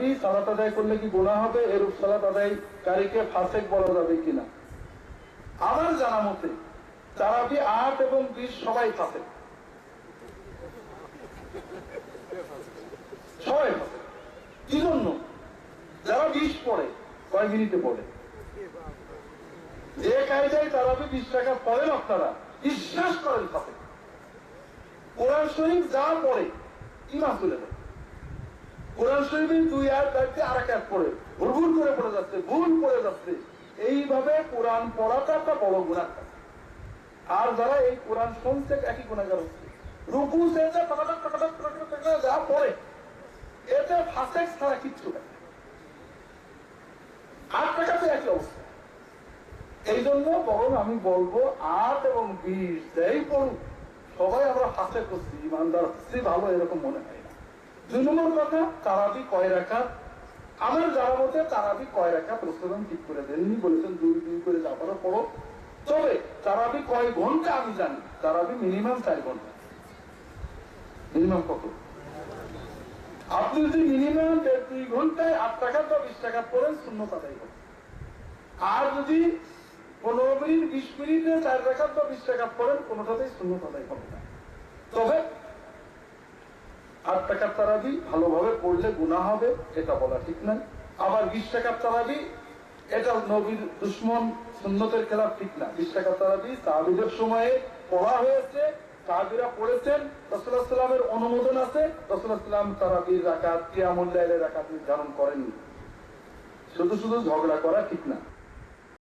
তারাবি সালাত আদায় করলে কি গুণা হবে? এরূপ সালাত আদায়কারীকে ফাসেক বলা যাবে কিনা? আমার জানা মতে তারাবি আট এবং বিশ সবাই ফাসেক। সবাই ফাসেক। কি জন্য? যারা বিশ পড়ে, কয় মিনিটে পড়ে? যে কায়দায় তারাবি বিশ টাকা পড়েন আপনারা, বিশ্বাস করেন ফাসেক। কোরআন শরীফ যা পড়ে ইমাম তুলে দেয় কোরআন শরীফের দুই আয়াত দায়িত্বে আর এক পড়ে ভুল করে পড়ে যাচ্ছে, ভুল পড়ে যাচ্ছে। এইভাবে কোরআন পড়াটা একটা বড় কাজ। আর যারা এই কোরআন শুনছে, একই গুণাগার হচ্ছে। রুকু যা পড়ে, এতে ছাড়া কিচ্ছু নেই। আট টাকাতে একই অবস্থা। এই জন্য বরং আমি বলব, আট এবং বিশ, যাই পড়ুক, সবাই আমরা হাসে করছি, ইমানদার হচ্ছে, ভালো এরকম মনে হয়। দুই নম্বর কথা তারাবি কয় রাখা? আমার যারা মতে তারাবি কয় রাখা প্রস্তুতন ঠিক করে দেননি, বলেছেন দুই দুই করে যাবারও পড়ো। তবে তারাবি কয় ঘণ্টা আমি জানি তারাবি মিনিমাম চার ঘণ্টা। মিনিমাম কত? আপনি যদি মিনিমাম দেড় দুই ঘন্টায় আট টাকা বা বিশ টাকা পড়েন শূন্য করেন আর যদি পনেরো মিনিট, বিশ মিনিটে চার টাকা বা বিশ টাকা পড়েন, কোনোটাতেই শূন্য তাদাই হবে না। আট টাকার তারাবি ভালোভাবে পড়লে গুণা হবে, এটা বলা ঠিক নাই। আবার বিশ টাকার তারাবি এটা নবীর দুশ্মন সুন্নতের খেলাফ ঠিক না। বিশ টাকার তারাবি তাহাবিদের সময়ে পড়া হয়েছে তাহাবিরা পড়েছেন রসুল্লাহ সাল্লামের অনুমোদন আছে রসুল্লাহ সাল্লাম তারাবির রাকাত কিয়ামুল্লাহ রাকাত নির্ধারণ করেননি। শুধু শুধু ঝগড়া করা ঠিক না।